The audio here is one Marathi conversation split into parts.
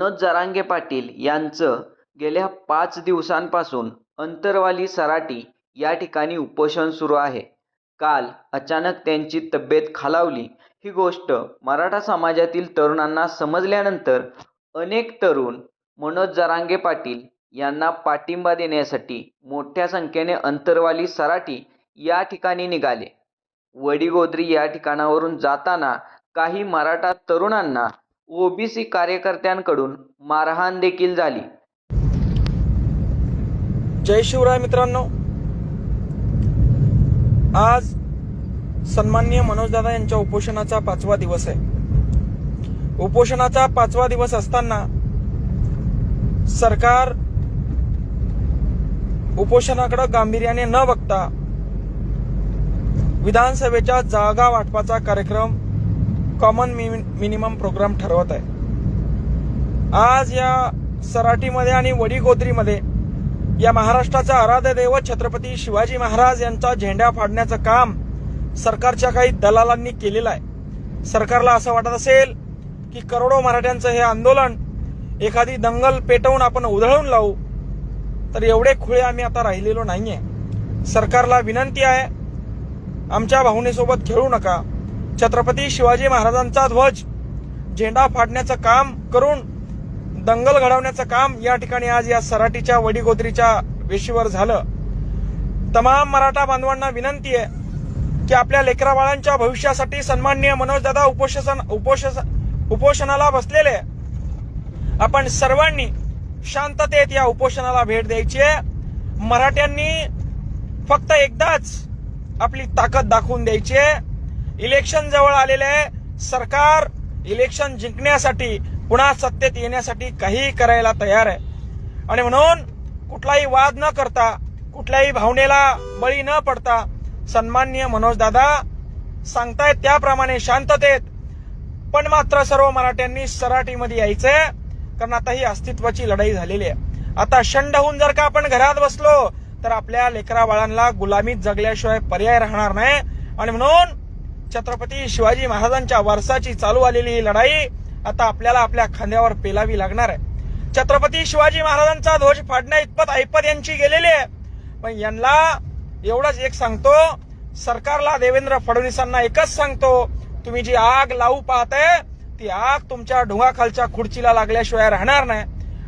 मनोज जरांगे पाटील यांचं गेल्या पाच दिवसांपासून अंतरवाली सराटी या ठिकाणी उपोषण सुरू आहे. काल अचानक त्यांची तब्येत खालावली. ही गोष्ट मराठा समाजातील तरुणांना समजल्यानंतर अनेक तरुण मनोज जरांगे पाटील यांना पाठिंबा देण्यासाठी मोठ्या संख्येने अंतरवाली सराटी या ठिकाणी निघाले. वडीगोद्री या ठिकाणावरून जाताना काही मराठा तरुणांना ओबीसी कार्यकर्त्यांकडून मारहाण देखील झाली. जय शिवराय मित्रांनो. आज सन्माननीय मनोजदादा यांच्या उपोषणाचा पाचवा दिवस आहे. उपोषणाचा पाचवा दिवस असताना सरकार उपोषणाकडे गांभीर्याने न बघता विधानसभेच्या जागा वाटपाचा कार्यक्रम कॉमन मिनिमम प्रोग्राम ठरवत आहे. आज या सराटीमध्ये आणि वडीगोद्रीमध्ये या महाराष्ट्राचा आराध्य दैवत छत्रपती शिवाजी महाराज यांचा झेंडा फाडण्याचं काम सरकारच्या काही दलालांनी केलेलं आहे. सरकारला असं वाटत असेल की करोडो मराठ्यांचं हे आंदोलन एखादी दंगल पेटवून आपण उधळून लावू तर एवढे खुळे आम्ही आता राहिलेलो नाहीये. सरकारला विनंती आहे आमच्या भावनेसोबत खेळू नका. छत्रपती शिवाजी महाराजांचा ध्वज झेंडा फाडण्याचं काम करून दंगल घडवण्याचं काम या ठिकाणी आज या सराटीच्या वडीगोत्रीच्या वेशीवर झालं. तमाम मराठा बांधवांना विनंती आहे की आपल्या लेकरा बाळांच्या भविष्यासाठी सन्माननीय मनोजदादा उपोषण उपोष उपोषणाला बसलेले आपण सर्वांनी शांततेत या उपोषणाला भेट द्यायची आहे. मराठ्यांनी फक्त एकदाच आपली ताकद दाखवून द्यायची आहे. इलेक्शन जवळ आलेले आहे. सरकार इलेक्शन जिंकण्यासाठी पुन्हा सत्तेत येण्यासाठी काही करायला तयार आहे. आणि म्हणून कुठलाही वाद न करता कुठल्याही भावनेला बळी न पडता सन्माननीय मनोजदादा सांगतायत त्याप्रमाणे शांततेत. पण मात्र सर्व मराठ्यांनी सराटीमध्ये यायचंय कारण आता ही अस्तित्वाची लढाई झालेली आहे. आता शंड होऊन जर का आपण घरात बसलो तर आपल्या लेकरा बाळांना गुलामीत जगल्याशिवाय पर्याय राहणार नाही. आणि म्हणून छत्रपती शिवाजी महाराजांच्या वारसाची चालू आलेली ही लढाई आता आपल्याला आपल्या खांद्यावर पेलावी लागणार आहे. छत्रपती शिवाजी महाराजांचा ध्वज फाडण्या इतपत ऐपत यांची गेलेली आहे. पण यांना एवढंच एक सांगतो सरकारला देवेंद्र फडणवीसांना एकच सांगतो तुम्ही जी आग लावू पाहताय ती आग तुमच्या ढुंगाखालच्या खुर्चीला लागल्याशिवाय राहणार नाही.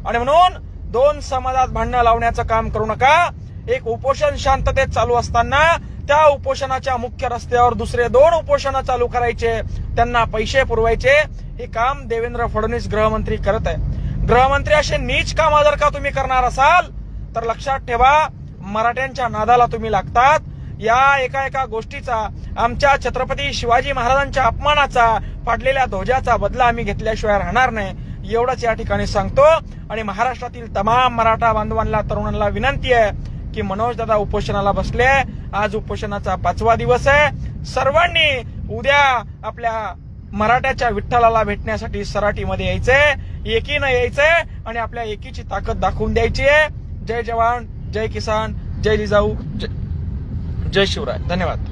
आणि म्हणून दोन समाजात भांडणं लावण्याचं काम करू नका. एक उपोषण शांततेत चालू असताना त्या उपोषणाच्या मुख्य रस्त्यावर दुसरे दोन उपोषण चालू करायचे त्यांना पैसे पुरवायचे. हे काम देवेंद्र फडणवीस गृहमंत्री करत आहे गृहमंत्री असे नीच काम जर का तुम्ही करणार असाल तर लक्षात ठेवा मराठ्यांच्या नादाला तुम्ही लागतात. या एका एका गोष्टीचा आमच्या छत्रपती शिवाजी महाराजांच्या अपमानाचा पाडलेल्या ध्वजाचा बदला आम्ही घेतल्याशिवाय राहणार नाही. एवढंच या ठिकाणी सांगतो. आणि महाराष्ट्रातील तमाम मराठा बांधवांना तरुणांना विनंती आहे की मनोज दादा उपोषणाला बसले. आज उपोषणाचा पाचवा दिवस आहे. सर्वांनी उद्या आपल्या मराठ्याच्या विठ्ठलाला भेटण्यासाठी सराटीमध्ये यायचंय एकीनं यायचंय आणि आपल्या एकीची ताकद दाखवून द्यायची आहे. जय जवान जय किसान जय जिजाऊ जय जय शिवराय. धन्यवाद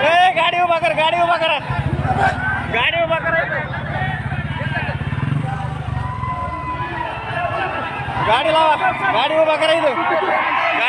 ए, गाडी उभा कर गाडी उभा करा गाडी उभा करा गाडी लावा गाडी उभा करा इथं. गाडी